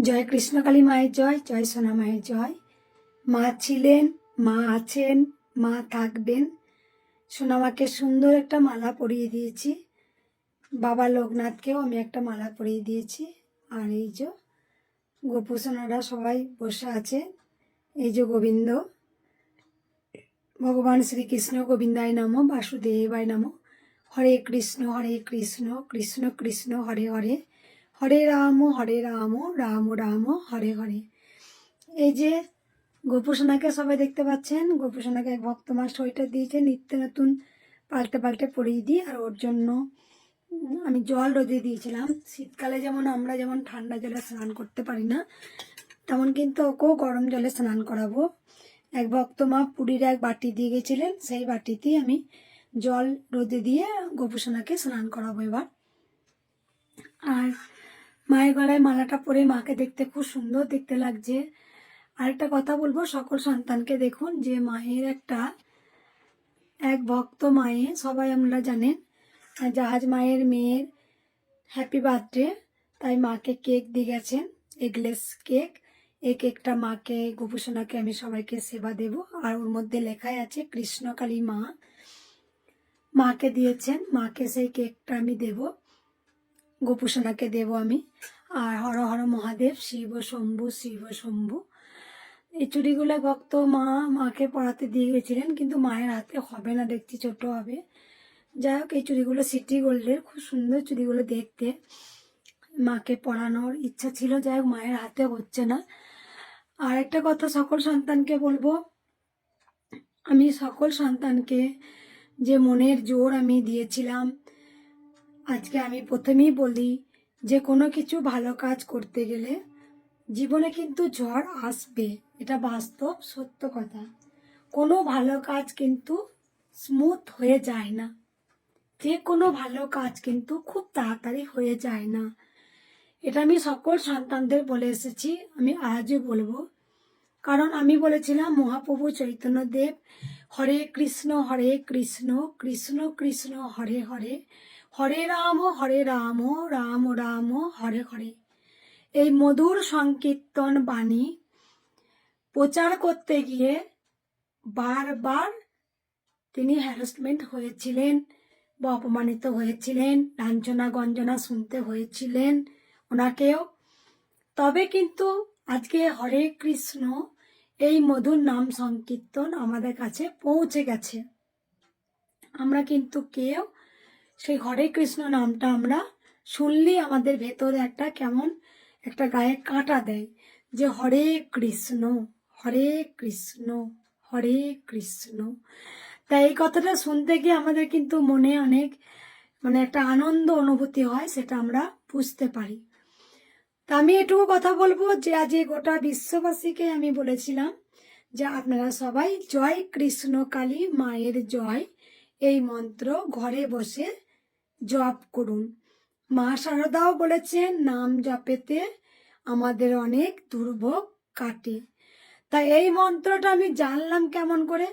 জয় কৃষ্ণকালী মায়ের জয় জয় সোনা মায়ের জয়। মা ছিলেন, মা আছেন, মা থাকবেন। সোনামাকে সুন্দর একটা মালা পরিয়ে দিয়েছি। বাবা লোকনাথকেও আমি একটা মালা পরিয়ে দিয়েছি। আর এই যে গোপু সোনারা সবাই বসে আছে। এই যে গোবিন্দ, ভগবান শ্রীকৃষ্ণ গোবিন্দায় নম, বাসুদেবায় নম। হরে কৃষ্ণ হরে কৃষ্ণ কৃষ্ণ কৃষ্ণ, হরে হরে। হরে রাম হরে রাম রাম রাম, হরে হরে। এই যে গোপুসোনাকে সবাই দেখতে পাচ্ছেন, গোপুসোনাকে এক ভক্ত মাস সোয়েটার দিয়েছে, নিত্য নতুন পাল্টে পাল্টে পরিয়ে দিই আর ওর জন্য আমি জল রোদে দিয়েছিলাম। শীতকালে যেমন আমরা যেমন ঠান্ডা জলে স্নান করতে পারি না, তেমন কিন্তু ওকেও গরম জলে স্নান করাবো। এক ভক্ত মা পুরীর এক বাটি দিয়ে গেছিলেন, সেই বাটিতেই আমি জল রোদে দিয়ে গোপুসোনাকে স্নান করাবো এবার। আর মায়ের গলায় মালাটা পরে মাকে দেখতে খুব সুন্দর দেখতে লাগছে। আরেকটা কথা বলব, সকল সন্তানকে দেখুন যে মায়ের একটা এক ভক্ত মায়ে, সবাই আমরা জানেন জাহাজ মায়ের মেয়ের হ্যাপি বার্থডে তাই মাকে কেক দিয়ে গেছেন এগলেস কেক এই কেকটা মাকে, গোপুসোনাকে আমি সবাইকে সেবা দেব। আর ওর মধ্যে লেখাই আছে, কৃষ্ণকালী মা। মাকে দিয়েছেন, মাকে সেই কেকটা আমি দেব। গোপুসোনাকে দেব আমি। আর হর হর মহাদেব, শিব শম্ভু শিব শম্ভু। এই চুড়িগুলো ভক্ত মা, মাকে পড়াতে দিয়ে গেছিলেন, কিন্তু মায়ের হাতে হবে না, দেখছি ছোট হবে। যাই হোক, এই চুড়িগুলো সিটি গোল্ডের, খুব সুন্দর চুড়িগুলো দেখতে। মাকে পড়ানোর ইচ্ছা ছিল, যাই হোক, মায়ের হাতে হচ্ছে না। আর একটা কথা সকল সন্তানকে বলব, আমি সকল সন্তানকে যে মনের জোর আমি দিয়েছিলাম আজকে আমি প্রথমেই বলি যে কোনো কিছু ভালো কাজ করতে গেলে জীবনে কিন্তু ঝড় আসবে। এটা বাস্তব, সত্য কথা। কোনো ভালো কাজ কিন্তু স্মুথ হয়ে যায় না। যে কোনো ভালো কাজ কিন্তু খুব তাড়াতাড়ি হয়ে যায় না। এটা আমি সকল সন্তানদের বলে এসেছি, আমি আজও বলব। কারণ আমি বলেছিলাম, মহাপ্রভু চৈতন্যদেব, হরে কৃষ্ণ হরে কৃষ্ণ কৃষ্ণ কৃষ্ণ, হরে হরে হরে রাম হরে রাম রাম রাম, হরে হরে। এই মধুর সংকীর্তন বাণী প্রচার করতে গিয়ে বারবার তিনি হ্যারাসমেন্ট হয়েছিলেন, বা অপমানিত হয়েছিলেন, লাঞ্ছনা গঞ্জনা শুনতে হয়েছিলেন ওনাকেও। তবে কিন্তু আজকে হরে কৃষ্ণ এই মধুর নাম সংকীর্তন আমাদের কাছে পৌঁছে গেছে। আমরা কিন্তু কেউ সেই হরে কৃষ্ণ নামটা আমরা শুনলেই আমাদের ভেতরে একটা কেমন একটা গায়ে কাঁটা দেয় যে হরে কৃষ্ণ হরে কৃষ্ণ হরে কৃষ্ণ। তাই এই কথাটা শুনতে গিয়ে আমাদের কিন্তু মনে অনেক মানে একটা আনন্দ অনুভূতি হয়, সেটা আমরা বুঝতে পারি। তা আমি এটুকু কথা বলব যে আজ গোটা বিশ্ববাসীকে আমি বলেছিলাম যে আপনারা সবাই জয় কৃষ্ণ কালী মায়ের জয়, এই মন্ত্র ঘরে বসে জপ করুন। মা শারদাও বলেছেন, নাম জপেতে আমাদের অনেক দুর্ভোগ কাটে। তা এই মন্ত্রটা আমি জানলাম কেমন করে?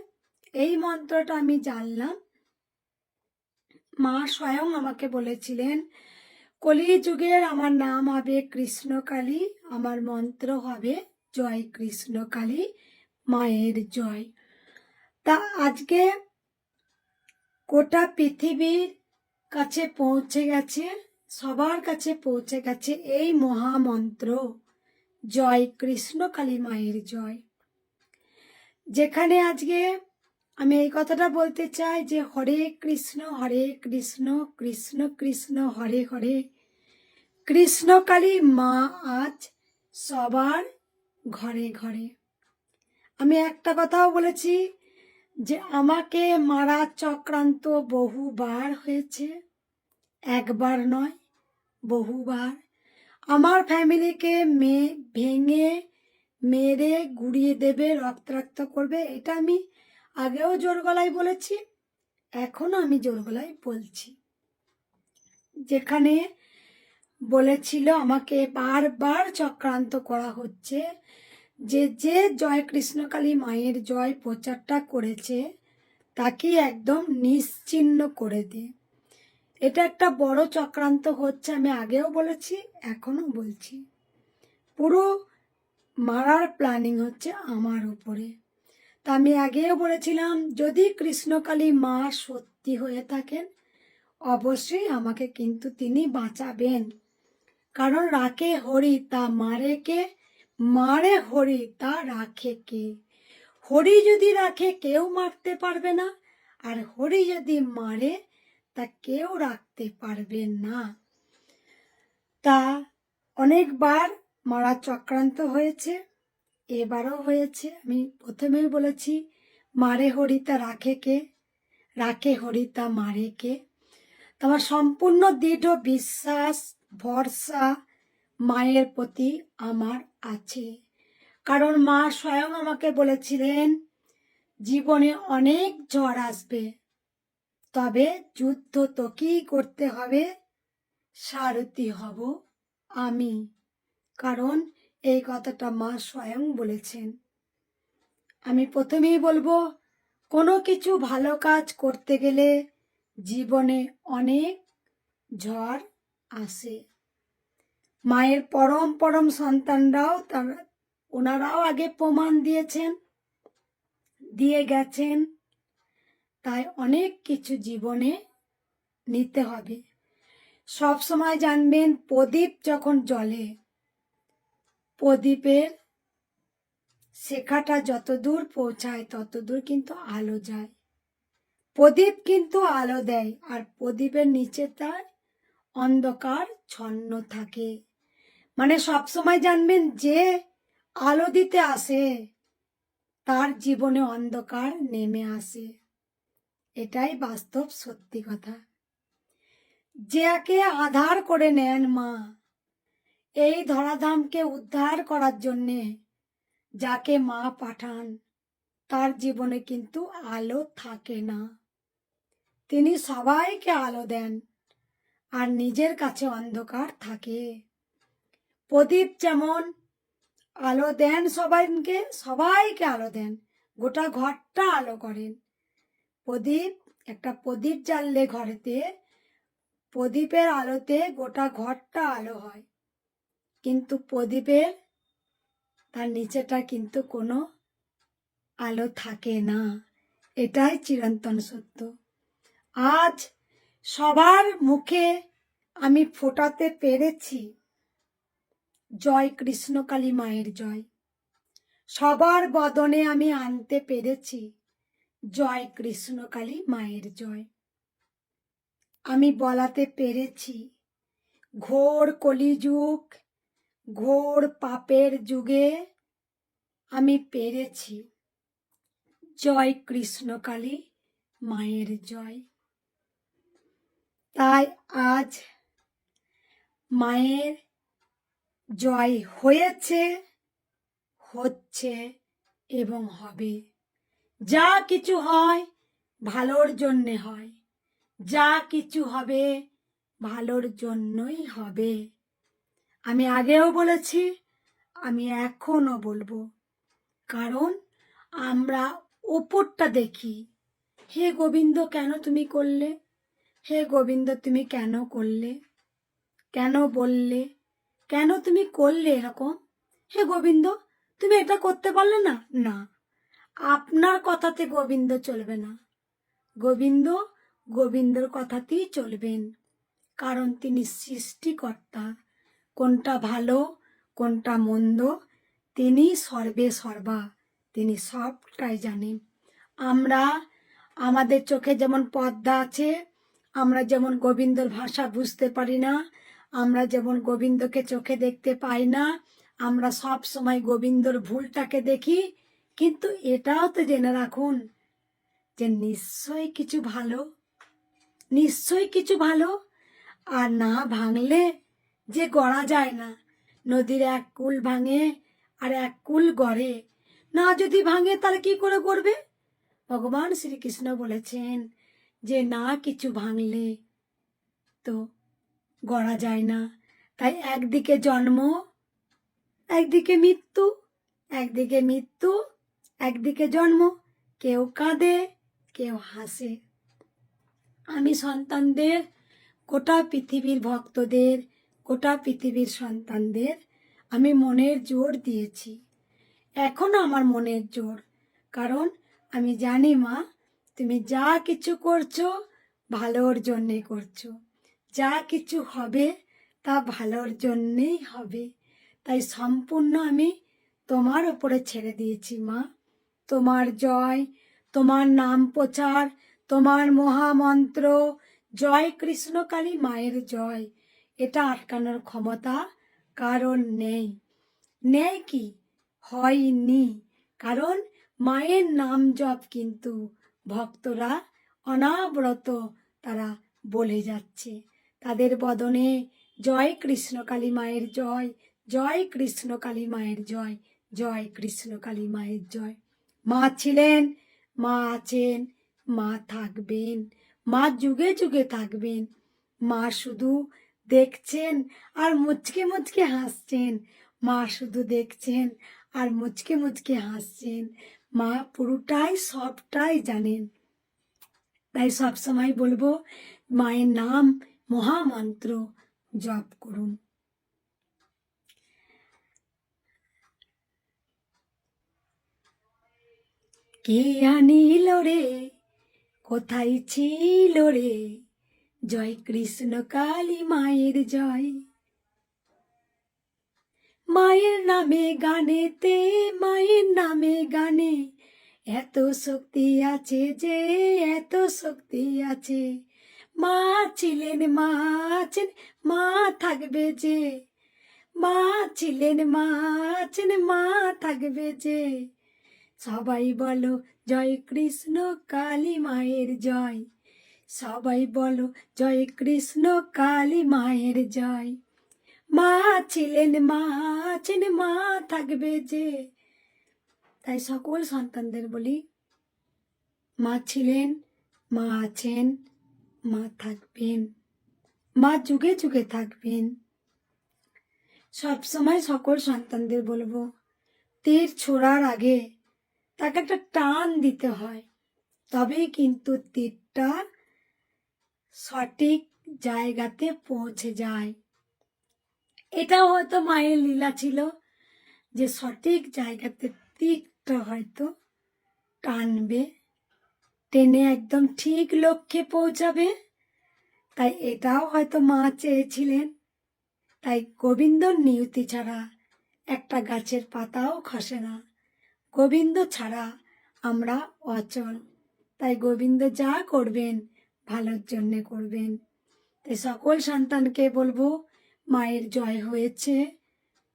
এই মন্ত্রটা আমি জানলাম। মা স্বয়ং আমাকে বলেছিলেন কলি যুগের আমার নাম হবে কৃষ্ণকালী, আমার মন্ত্র হবে জয় কৃষ্ণকালী, মায়ের জয়। তা আজকে গোটা পৃথিবীর কাছে পৌঁছে গেছে, সবার কাছে পৌঁছে গেছে এই মহামন্ত্র। জয় কৃষ্ণ কালী মায়ের জয়। যেখানে আজকে আমি এই কথাটা বলতে চাই যে হরে কৃষ্ণ হরে কৃষ্ণ কৃষ্ণ কৃষ্ণ, হরে হরে। কৃষ্ণকালী মা আজ সবার ঘরে ঘরে। আমি একটা কথাও বলেছি যে আমাকে মারা চক্রান্ত বহুবার হয়েছে, একবার নয়, বহুবার। আমার ফ্যামিলিকে মেয়ে ভেঙে, মেরে, গুড়িয়ে দেবে, রক্তাক্ত করবে, এটা আমি আগেও জোর গলায় বলেছি এখনও আমি জোর গলায় বলছি। যেখানে বলেছিল আমাকে বারবার চক্রান্ত করা হচ্ছে যে যে জয় কৃষ্ণকালী মায়ের জয় প্রচারটা করেছে, তাকে একদম নিশ্চিহ্ন করে দে। এটা একটা বড় চক্রান্ত হচ্ছে, আমি আগেও বলেছি এখনও বলছি। পুরো মারার প্ল্যানিং হচ্ছে আমার উপরে। তা আমি আগেও বলেছিলাম, যদি কৃষ্ণকালী মা সত্যি হয়ে থাকেন, অবশ্যই আমাকে কিন্তু তিনি বাঁচাবেন। কারণ রাকে হরি, তা মারে কে মারে হরি, তা রাখে কে? হরি যদি রাখে, কেউ মারতে পারবে না। আর হরি যদি মারে, তা কেউ রাখতে পারবে না। তা অনেকবার মারা চক্রান্ত হয়েছে। এবারও হয়েছে। আমি প্রথমেই বলেছি, মারে হরিতা রাখে কে? রাখে হরিতা মারে কে? তোমার সম্পূর্ণ দৃঢ় বিশ্বাস, ভরসা মায়ের প্রতি আমার আছে। কারণ মা স্বয়ং আমাকে বলেছিলেন, জীবনে অনেক ঝড় আসবে, তবে যুদ্ধ তোকেই করতে হবে, সারথি হব আমি। কারণ এই কথাটা মা স্বয়ং বলেছেন। আমি প্রথমেই বলব, কোনো কিছু ভালো কাজ করতে গেলে জীবনে অনেক ঝড় আসে। মায়ের পরম পরম সন্তানরাও তারা, ওনারাও আগে প্রমাণ দিয়েছেন, দিয়ে গেছেন। তাই অনেক কিছু জীবনে নিতে হবে। সব সময় জানবেন, প্রদীপ যখন জলে প্রদীপের শেখাটা যত দূর পৌঁছায় তত দূর কিন্তু আলো যায়। প্রদীপ কিন্তু আলো দেয়, আর প্রদীপের নিচে তার অন্ধকার ছন্ন থাকে। মানে সব সময় জানবেন যে আলো দিতে আসে, তার জীবনে অন্ধকার নেমে আসে। এটাই বাস্তব সত্যি কথা। যাকে আধার করে নেন মা, এই ধরাধামকে উদ্ধার করার জন্যে যাকে মা পাঠান, তার জীবনে কিন্তু আলো থাকে না। তিনি সবাইকে আলো দেন, আর নিজের কাছে অন্ধকার থাকে। প্রদীপ যেমন আলো দেন সবাইকে সবাইকে আলো দেন, গোটা ঘরটা আলো করেন। প্রদীপ, একটা প্রদীপ জ্বাললে ঘরেতে, প্রদীপের আলোতে গোটা ঘরটা আলো হয়। কিন্তু প্রদীপের, তার নিচেটা কিন্তু কোনো আলো থাকে না। এটাই চিরন্তন সত্য। আজ সবার মুখে আমি ফোটাতে পেরেছি জয় কৃষ্ণকালী মায়ের জয়। সবার বদনে আমি আনতে পেরেছি জয় কৃষ্ণকালী মায়ের জয়। আমি বলাতে পেরেছি ঘোর কলিযুগ, ঘোর পাপের যুগে আমি পেরেছি জয় কৃষ্ণকালী মায়ের জয়। তাই আজ মায়ের জয় হয়েছে, হচ্ছে এবং হবে। যা কিছু হয়, ভালোর জন্যে হয়। যা কিছু হবে, ভালোর জন্যই হবে। আমি আগেও বলেছি, আমি এখনও বলব। কারণ আমরা ওপরটা দেখি। হে গোবিন্দ, কেন তুমি করলে? হে গোবিন্দ, তুমি কেন করলে? কেন বললে? কেন তুমি করলে এরকম? হে গোবিন্দ, তুমি এটা করতে পারলে না? না। আপনার কথাতে গোবিন্দ চলবে না। গোবিন্দ, গোবিন্দর কথাতেই চলবেন। কারণ তিনি সৃষ্টিকর্তা। কোনটা ভালো, কোনটা মন্দ, তিনি সর্বে সর্বা। তিনি সবটাই জানেন। আমরা, আমাদের চোখে যেমন পর্দা আছে, আমরা যেমন গোবিন্দর ভাষা বুঝতে পারি না আমরা যেমন গোবিন্দকে চোখে দেখতে পাই না, আমরা সব সময় গোবিন্দর ভুলটাকে দেখি, কিন্তু এটাও তো জেনে রাখুন যে নিশ্চয়ই কিছু ভালো, নিশ্চয়ই কিছু ভালো, আর না ভাঙলে যে গড়া যায় না। নদীর এক কুল ভাঙে আর এক কুল গড়ে। না যদি ভাঙে তাহলে কি করে করবে ভগবান শ্রীকৃষ্ণ বলেছেন যে না কিছু ভাঙলে তো গড়া যায় না। তাই একদিকে জন্ম, একদিকে মৃত্যু একদিকে মৃত্যু, একদিকে জন্ম। কেউ কাঁদে, কেউ হাসে। আমি সন্তানদের, গোটা পৃথিবীর ভক্তদের, গোটা পৃথিবীর সন্তানদের আমি মনের জোর দিয়েছি। এখনও আমার মনের জোর। কারণ আমি জানি মা, তুমি যা কিছু করছ, ভালোর জন্যে করছ। যা কিছু হবে তা ভালোর জন্যেই হবে। তাই সম্পূর্ণ আমি তোমার ওপরে ছেড়ে দিয়েছি, মা। তোমার জয়, তোমার নাম প্রচার, তোমার মহামন্ত্র। জয় কৃষ্ণকালী মায়ের জয়। এটা আটকানোর ক্ষমতা কারণ নেই। নেই কি? হয়নি। কারণ মায়ের নাম জপ কিন্তু ভক্তরা অনাবরত তারা বলে যাচ্ছে। তাদের বদনে জয় কৃষ্ণ কালী মায়ের জয় জয় কৃষ্ণ কালী মায়ের জয় জয় কৃষ্ণ কালী মায়ের জয়। মা ছিলেন, মা আছেন, মা থাকবেন, মা যুগে যুগে থাকবেন। মা শুধু দেখছেন আর মুচকে মুচকে হাসছেন। মা শুধু দেখছেন আর মুচকে মুচকে হাসছেন। মা পুরোটাই, সবটাই জানেন। তাই সব সময় বলব, মায়ের নাম মহামন্ত্র জপ করুন। কে আনিল রে? কোথায় ছিল রে? জয় কৃষ্ণ কালী মায়ের জয়। মায়ের নামে গানেতে, মায়ের নামে গানে, এত শক্তি আছে যে, এত শক্তি আছে। মা ছিলেন, মা আছেন, মা থাকবে যে। মা ছিলেন, মা আছেন, মা থাকবে যে। সবাই বলো, জয় কৃষ্ণ, কালী মায়ের জয়। সবাই বলো, জয় কৃষ্ণ, কালী মায়ের জয়। মা ছিলেন, মা আছেন, মা থাকবে যে। তাই সকল সন্তানদের বলি, মা ছিলেন, মা আছেন মা থাকবেন, মা যুগে যুগে থাকবেন। সব সময় সকল সন্তানদের বলব, তীর ছোড়ার আগে তাকে একটা টান দিতে হয়, তবেই কিন্তু তীরটা সঠিক জায়গাতে পৌঁছে যায়। এটাও হয়তো মায়ের লীলা ছিল, যে সঠিক জায়গাতে তীরটা হয়তো টানবে। টেনে একদম ঠিক লক্ষ্যে পৌঁছাবে। তাই এটাও হয়তো মা চেয়েছিলেন। তাই গোবিন্দ নিয়তি ছাড়া একটা গাছের পাতাও খসে না। গোবিন্দ ছাড়া আমরা অচল। তাই গোবিন্দ যা করবেন, ভালোর জন্যে করবেন। তাই সকল সন্তানকে বলব, মায়ের জয় হয়েছে,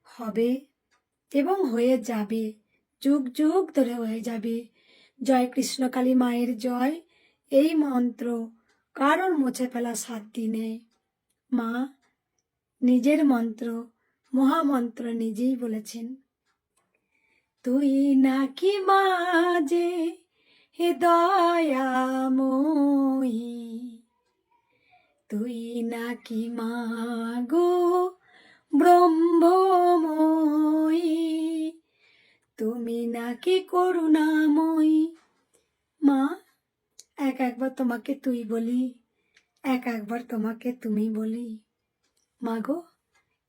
হবে এবং হয়ে যাবে, যুগ যুগ ধরে হয়ে যাবে। জয় কৃষ্ণকালী মায়ের জয়, এই মন্ত্র কারোর মুছে ফেলা সাধ্যি নেই। মা নিজের মন্ত্র, মহামন্ত্র নিজেই বলেছেন। তুই নাকি মাঝে হে দয়াময়ী, তুই নাকি মাগো ব্রহ্মময়ী। তুমি নাকি করুণাময়ী। মা, এক একবার তোমাকে তুই বলি, এক একবার তোমাকে তুমি বলি। মাগো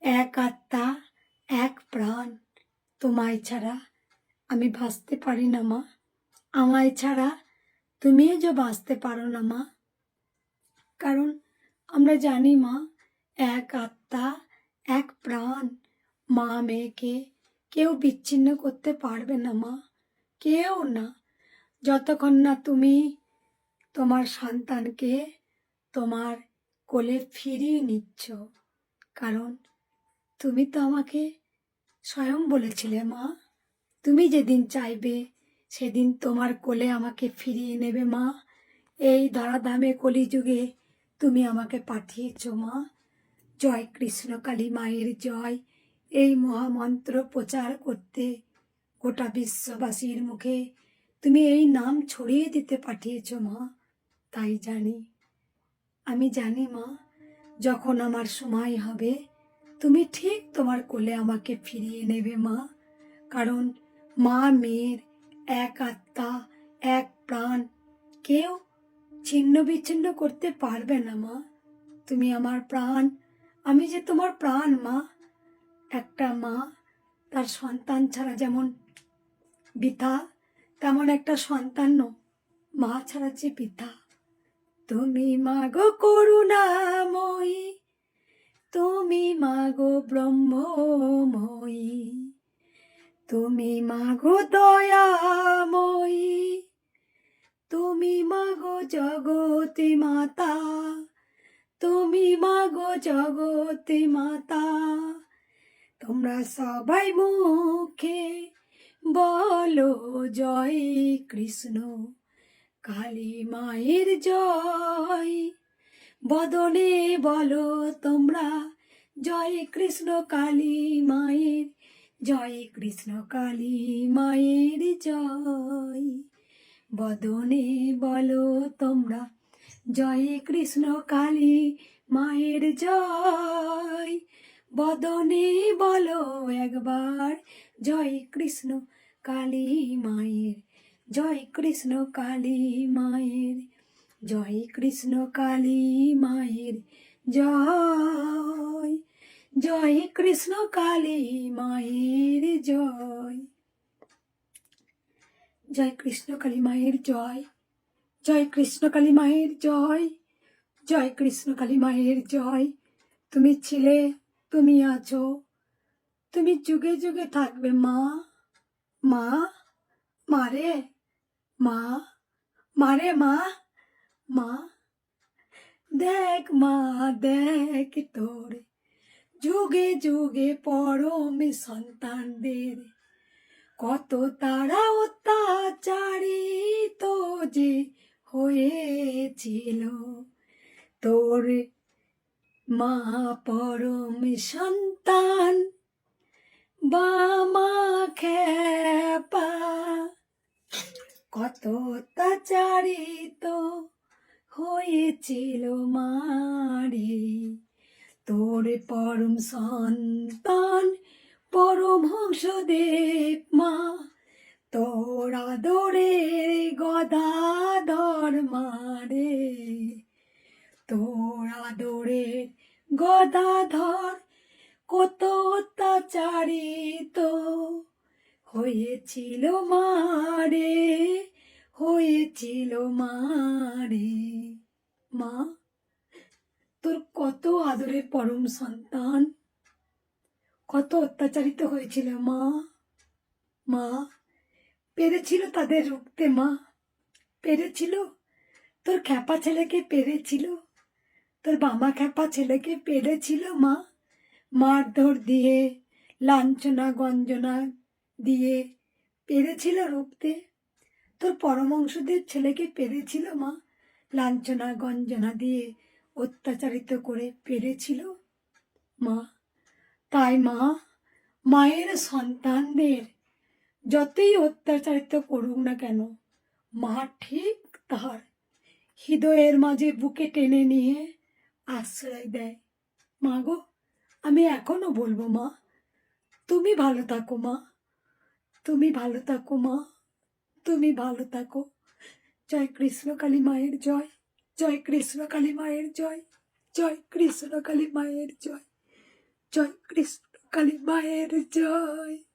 এক আত্মা, এক প্রাণ, তোমায় ছাড়া আমি বাঁচতে পারি না মা। আমায় ছাড়া তুমিও যে বাঁচতে পারো না মা। কারণ আমরা জানি মা, এক আত্মা, এক প্রাণ, মা মেয়েকে কেউ বিচ্ছিন্ন করতে পারবে না, মা। কেউ না। যতক্ষণ না তুমি তোমার সন্তানকে তোমার কোলে ফিরিয়ে নিচ্ছ, কারণ তুমি তো আমাকে স্বয়ং বলেছিলে, মা। তুমি যেদিন চাইবে, সেদিন তোমার কোলে আমাকে ফিরিয়ে নেবে, মা। এই ধরাধামে কলিযুগে তুমি আমাকে পাঠিয়েছ, মা। জয় কৃষ্ণ কালী মায়ের জয়। এই মহামন্ত্র প্রচার করতে গোটা বিশ্ববাসীর মুখে তুমি এই নাম ছড়িয়ে দিতে পাঠিয়েছ মা, তাই জানি। আমি জানি মা, যখন আমার সময় হবে, তুমি ঠিক তোমার কোলে আমাকে ফিরিয়ে নেবে মা, কারণ মা মেয়ের এক আত্মা, এক প্রাণ, কেউ ছিন্ন বিচ্ছিন্ন করতে পারবে না মা। তুমি আমার প্রাণ, আমি যে তোমার প্রাণ মা একটা মা তার সন্তান ছাড়া যেমন বৃথা তেমন একটা সন্তান মা ছাড়া যে বৃথা তুমি মাগো করুণাময়ী, তুমি মাগো ব্রহ্মময়ী, তুমি মাগো দয়াময়ী, তুমি মাগো জগতি মাতা, তুমি মাগো জগতি মাতা। তোমরা সবাই মুখে বলো, জয় কৃষ্ণ। কালী মায়ের জয়, বদনে বলো তোমরা, জয় কৃষ্ণ কালী মায়ের, জয় কৃষ্ণ কালী মায়ের জয়। বদনে বলো তোমরা, জয় কৃষ্ণ কালী মায়ের জয় বদনে বলো একবার, জয় কৃষ্ণ কালী মায়ের, জয় কৃষ্ণ কালী মায়ের, জয় কৃষ্ণ কালী মায়ের, জয় জয় কৃষ্ণ কালী মায়ের, জয়। জয় কৃষ্ণ কালী মায়ের, জয় জয় কৃষ্ণ কালী মায়ের, জয় জয় কৃষ্ণ কালী মায়ের, জয়। তুমি ছিলে তুমি আছো তুমি যুগে যুগে থাকবে মা মা মারে মা মারে মা মা। দেখ মা, দেখ তোর যুগে যুগে পরমে সন্তানদের। কত তারা অত্যাচারী তো যে হয়েছিল। তোর মা পরম সন্তান, বামা খেপা কত অত্যাচারিত হয়েছিল মারে তোর পরম সন্তান, পরম পরমহংসদেব মা। তোর আদরের গদাধর মারে তোর আদরের গদাধর, কত অত্যাচারিত হয়েছিল মারে হয়েছিল মারে মা, তোর কত আদরের পরম সন্তান, কত অত্যাচারিত হয়েছিল মা। মা, পেরেছিল তাদের রুখতে মা, পেরেছিল, তোর খ্যাপা ছেলেকে পেরেছিল। তোর বামা খ্যাপা ছেলেকে পেরেছিল, মা। মারধর দিয়ে, লাঞ্ছনা, গঞ্জনা দিয়ে পেরেছিল রুখতে। তোর পরমংশদের ছেলেকে পেরেছিল, মা। লাঞ্ছনা, গঞ্জনা দিয়ে অত্যাচারিত করে পেরেছিল, মা। তাই, মা, মায়ের সন্তানদের যতই অত্যাচারিত করুক না কেন, মা ঠিক তার হৃদয়ের মাঝে বুকে টেনে নিয়ে আশ্রয় দেয়। মা গো, আমি এখনও বলব মা, তুমি ভালো থাকো মা, তুমি ভালো থাকো মা, তুমি ভালো থাকো। জয় কৃষ্ণ কালী মায়ের জয় জয় কৃষ্ণ কালী মায়ের জয় জয় কৃষ্ণ কালী মায়ের জয় জয় কৃষ্ণ কালী মায়ের জয়।